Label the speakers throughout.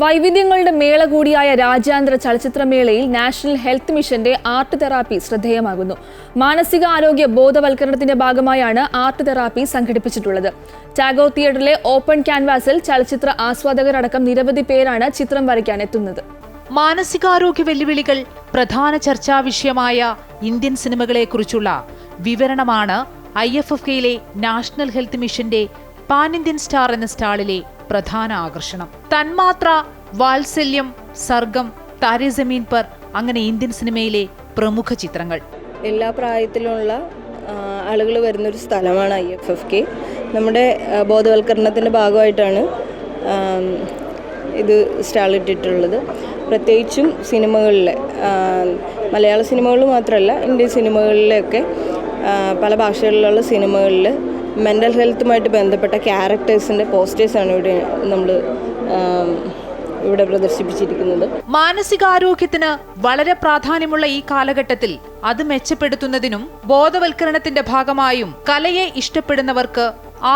Speaker 1: വൈവിധ്യങ്ങളുടെ മേള കൂടിയായ രാജ്യാന്തര ചലച്ചിത്രമേളയിൽ നാഷണൽ ഹെൽത്ത് മിഷന്റെ ആർട്ട് തെറാപ്പി ശ്രദ്ധേയമാകുന്നു. മാനസിക ആരോഗ്യ ബോധവൽക്കരണത്തിന്റെ ഭാഗമായാണ് ആർട്ട് തെറാപ്പി സംഘടിപ്പിച്ചിട്ടുള്ളത്. ടാഗോർ തിയേറ്ററിലെ ഓപ്പൺ ക്യാൻവാസിൽ ചലച്ചിത്ര ആസ്വാദകരടക്കം നിരവധി പേരാണ് ചിത്രം വരയ്ക്കാൻ എത്തുന്നത്.
Speaker 2: മാനസികാരോഗ്യ വെല്ലുവിളികൾ പ്രധാന ചർച്ചാ വിഷയമായ ഇന്ത്യൻ സിനിമകളെക്കുറിച്ചുള്ള വിവരണമാണ് ഐ എഫ് എഫ് കെയിലെ നാഷണൽ ഹെൽത്ത് മിഷന്റെ പാൻ ഇന്ത്യൻ സ്റ്റാർ എന്ന സ്റ്റാളിലെ പ്രധാന ആകർഷണം. തന്മാത്ര വാത്സല്യം സർഗം താരി ജമീൻ പർ അങ്ങനെ ഇന്ത്യൻ സിനിമയിലെ പ്രമുഖ ചിത്രങ്ങൾ.
Speaker 3: എല്ലാ പ്രായത്തിലുള്ള ആളുകൾ വരുന്നൊരു സ്ഥലമാണ് ഐ എഫ് എഫ് കെ. നമ്മുടെ ബോധവൽക്കരണത്തിന്റെ ഭാഗമായിട്ടാണ് ഇത് സ്റ്റാളിട്ടിട്ടുള്ളത്. പ്രത്യേകിച്ചും സിനിമകളിലെ മലയാള സിനിമകൾ മാത്രമല്ല ഇന്ത്യൻ സിനിമകളിലൊക്കെ പല ഭാഷകളിലുള്ള സിനിമകളിൽ മെന്റൽ ഹെൽത്തുമായിട്ട് ബന്ധപ്പെട്ട ക്യാരക്ടേഴ്സിന്റെ പോസ്റ്റേഴ്സാണ് ഇവിടെ നമ്മൾ ഇവിടെ പ്രദർശിപ്പിച്ചിരിക്കുന്നത്.
Speaker 2: മാനസികാരോഗ്യത്തിന് വളരെ പ്രാധാന്യമുള്ള ഈ കാലഘട്ടത്തിൽ അത് മെച്ചപ്പെടുത്തുന്നതിനും ബോധവൽക്കരണത്തിന്റെ ഭാഗമായും കലയെ ഇഷ്ടപ്പെടുന്നവർക്ക്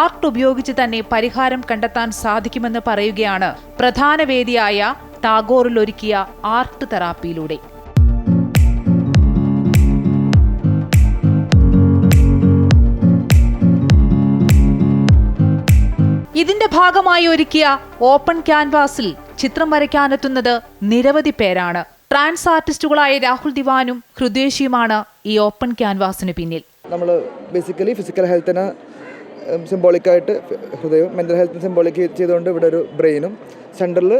Speaker 2: ആർട്ട് ഉപയോഗിച്ച് തന്നെ പരിഹാരം കണ്ടെത്താൻ സാധിക്കുമെന്ന് പറയുകയാണ് പ്രധാന വേദിയായ ടാഗോറിൽ ഒരുക്കിയ ആർട്ട് തെറാപ്പിയിലൂടെ. ഇതിന്റെ ഭാഗമായി ഒരുക്കിയ ഓപ്പൺ ക്യാൻവാസിൽ ചിത്രം വരയ്ക്കാനെത്തുന്നത് നിരവധി പേരാണ്. ട്രാൻസ് ആർട്ടിസ്റ്റുകളായ രാഹുൽ ദിവാനും ഹൃദ്വേഷിയുമാണ് ഈ ഓപ്പൺ ക്യാൻവാസിന് പിന്നിൽ.
Speaker 4: നമ്മൾ ബേസിക്കലി ഫിസിക്കൽ ഹെൽത്തിന് സിംബോളിക്കായിട്ട് ഹൃദയവും മെന്റൽ ഹെൽത്തിന് സിംബോളിക് ചെയ്തുകൊണ്ട് ഇവിടെ ഒരു ബ്രെയിനും സെന്ററിൽ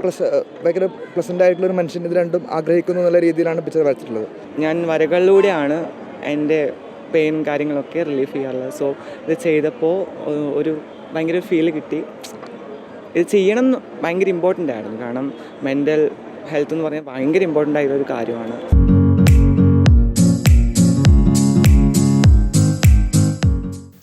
Speaker 4: പ്ലസ് ഭയങ്കര പ്ലസന്റ് ആയിട്ടുള്ള ഒരു മനുഷ്യൻ ഇത് രണ്ടും ആഗ്രഹിക്കുന്നു എന്നുള്ള രീതിയിലാണ് പിക്ചർ വരച്ചിട്ടുള്ളത്.
Speaker 5: ഞാൻ വരകളിലൂടെയാണ് എന്റെ പെയിൻ കാര്യങ്ങളൊക്കെ റിലീഫ് ചെയ്യാറുള്ളത്. സോ ഇത് ചെയ്തപ്പോൾ ഒരു ഭയങ്കര ഫീൽ കിട്ടി. ഇത് ചെയ്യണം ഭയങ്കര ഇമ്പോർട്ടന്റ് ആയിരുന്നു. കാരണം മെന്റൽ ഹെൽത്ത് എന്ന് പറഞ്ഞാൽ ഭയങ്കര ഇമ്പോർട്ടന്റ് ആയ ഒരു കാര്യമാണ്.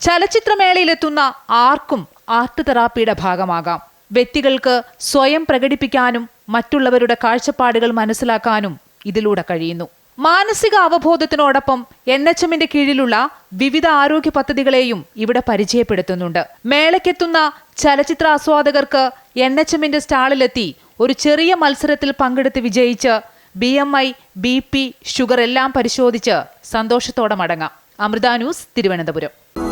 Speaker 2: ചലച്ചിത്രമേളയിലെത്തുന്ന ആർക്കും ആർട്ട് തെറാപ്പിയുടെ ഭാഗമാകാം. വ്യക്തികൾക്ക് സ്വയം പ്രകടിപ്പിക്കാനും മറ്റുള്ളവരുടെ കാഴ്ചപ്പാടുകൾ മനസ്സിലാക്കാനും ഇതിലൂടെ കഴിയുന്നു. മാനസിക അവബോധത്തിനോടൊപ്പം എൻ എച്ച് എമ്മിന്റെ കീഴിലുള്ള വിവിധ ആരോഗ്യ പദ്ധതികളെയും ഇവിടെ പരിചയപ്പെടുത്തുന്നുണ്ട്. മേളയ്ക്കെത്തുന്ന ചലച്ചിത്ര ആസ്വാദകർക്ക് എൻ എച്ച് എമ്മിന്റെ സ്റ്റാളിലെത്തി ഒരു ചെറിയ മത്സരത്തിൽ പങ്കെടുത്ത് വിജയിച്ച് B M I B P sugar എല്ലാം പരിശോധിച്ച് സന്തോഷത്തോടെ മടങ്ങാം. അമൃത ന്യൂസ് തിരുവനന്തപുരം.